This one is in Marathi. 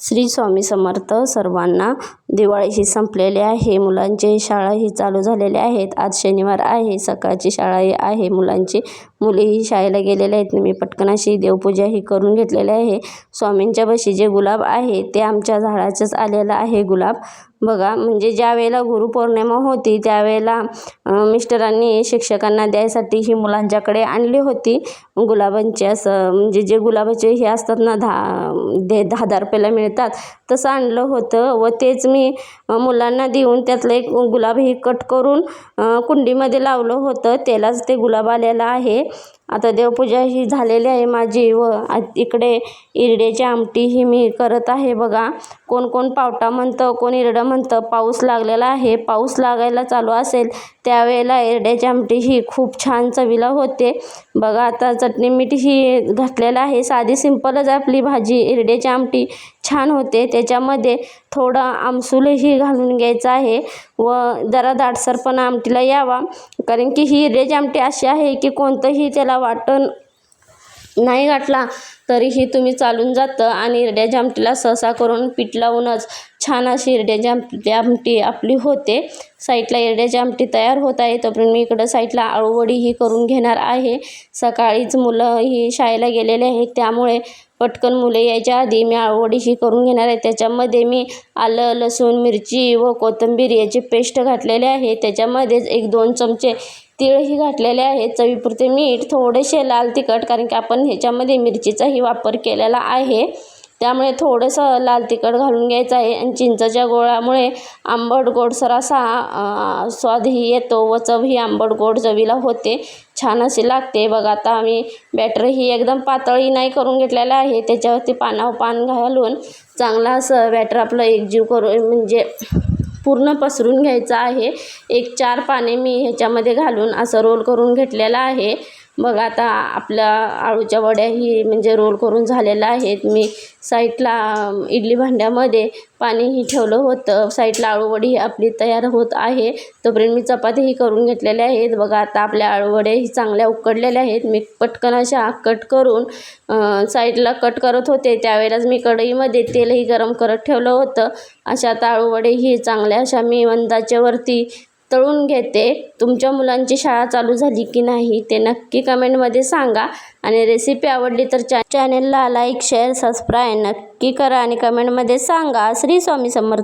श्री स्वामी समर्थ सर्वांना दिवाळी ही संपलेली आहे. मुलांची शाळाही चालू झालेल्या आहेत. आज शनिवार आहे. सकाळची शाळाही आहे. मुलांची मुलीही शाळेला गेलेल्या आहेत. मी पटकन अशी देवपूजाही करून घेतलेली आहे. स्वामींच्या बशी जे गुलाब आहे ते आमच्या झाडाचंच आलेलं आहे गुलाब. बघा म्हणजे ज्या वेळेला गुरुपौर्णिमा होती त्यावेळेला मिस्टरांनी शिक्षकांना द्यायसाठी ही मुलांच्याकडे आणली होती. गुलाबांची असं म्हणजे जे गुलाबाचे हे असतात ना दहा दे दहा दहा रुपयाला मिळतात. तसं आणलं होतं व तेच मी मुलांना देऊन त्यातलं एक गुलाब ही कट करून कुंडीमध्ये लावलं होतं. त्यालाच ते गुलाब आलेलं आहे. आता देवपूजा ही झालेली आहे माझी व इकडे इरड्याची आमटी ही मी करत आहे बघा. कोण कोण पावटा म्हणतं कोण इरडं म्हणतं पाऊस लागलेला आहे. पाऊस लागायला चालू असेल त्यावेळेला इरड्याची आमटी ही खूप छान चवीला होते. बघा आता चटणी मीठ ही घातलेलं आहे. साधी सिंपलच आपली भाजी. इरड्याची आमटी छान होते. त्याच्यामध्ये थोडं आमसूलही घालून घ्यायचं आहे. व जरा दाटसरपणा आमटीला यावा. कारण की ही रेज आमटी अशी आहे की कोणतंही त्याला वाटण नाही गाठला तरीही तुम्ही चालून जातं आणि इरड्याची आमटीला सहसा करून पीठ लावूनच छान अशी इरड्याची आमटी आमटी आपली होते. साईडला इरड्याची आमटी तयार होत आहे. तोपर्यंत मी इकडं साईडला आळूवडी ही करून घेणार आहे. सकाळीच मुलं ही शाळेला गेलेले आहेत. त्यामुळे पटकन मुले यायच्या आधी मी आळूवडीही करून घेणार आहे. त्याच्यामध्ये मी आलं लसूण मिरची व कोथिंबीर याची पेस्ट घातलेली आहे. त्याच्यामध्येच एक दोन चमचे तीळही घातलेले आहेत. चवीपुरते मीठ थोडेसे लाल तिखट कारण की आपण ह्याच्यामध्ये मिरचीचाही वापर केलेला आहे. त्यामुळे थोडंसं लाल तिखट घालून घ्यायचं आहे आणि चिंचाच्या गोळामुळे आंबट गोडसर असा स्वादही येतो व चवही आंबट गोड चवीला होते. छान अशी लागते. बघा आता आम्ही बॅटर ही एकदम पातळी नाही करून घेतलेलं आहे. त्याच्यावरती पानावर पान घालून चांगलं असं बॅटर आपलं एकजीव करून म्हणजे पूर्ण पसरून घ्यायचं आहे. एक चार पाने मी ह्याच्यामध्ये घालून असं रोल करून घेतलेलं आहे. मग आता आपल्या आळूच्या वड्याही म्हणजे रोल करून झालेल्या आहेत. मी साईडला इडली भांड्यामध्ये पाणीही ठेवलं होतं. साईडला आळूवडी आपली तयार होत आहे. तोपर्यंत मी चपातीही करून घेतलेल्या आहेत. बघा आता आपल्या आळूवड्याही चांगल्या उकडलेल्या आहेत. मी पटकन अशा कट करून साईडला कट करत होते. त्यावेळेलाच मी कढईमध्ये तेलही गरम करत ठेवलं होतं. अशा आता आळूवडे ही चांगल्या अशा मी वंदाच्यावरती तळून घेते. तुमच्या मुलांची शाळा चालू झाली की नाही ते नक्की कमेंटमध्ये सांगा. आणि रेसिपी आवडली तर चा चॅनलला लाईक शेअर सबस्क्राईब नक्की करा आणि कमेंटमध्ये सांगा. श्री स्वामी समर्थ